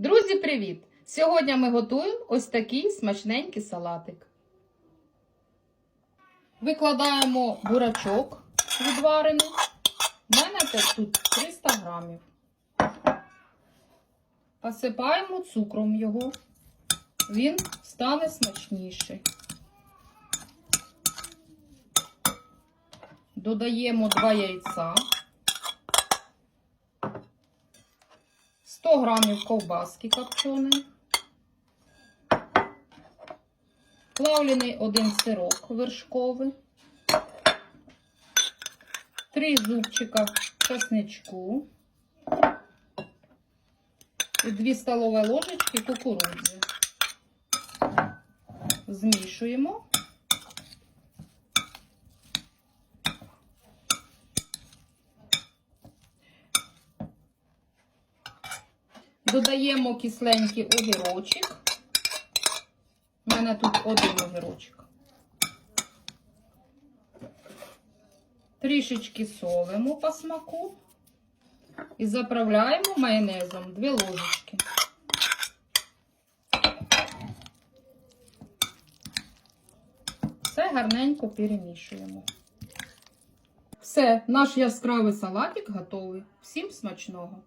Друзі, привіт! Сьогодні ми готуємо ось такий смачненький салатик. Викладаємо бурачок відварений. У мене тут 300 грамів. Посипаємо цукром його. Він стане смачніший. Додаємо 2 яйця. 100 грамів ковбаски копченої, плавлений один сирок вершковий, 3 зубчика чесничку і 2 столові ложечки кукурудзи. Змішуємо. Додаємо кисленький огірочок. У мене тут один огірочок. Трішечки солимо по смаку. І заправляємо майонезом 2 ложечки. Все гарненько перемішуємо. Все, наш яскравий салатик готовий. Всім смачного!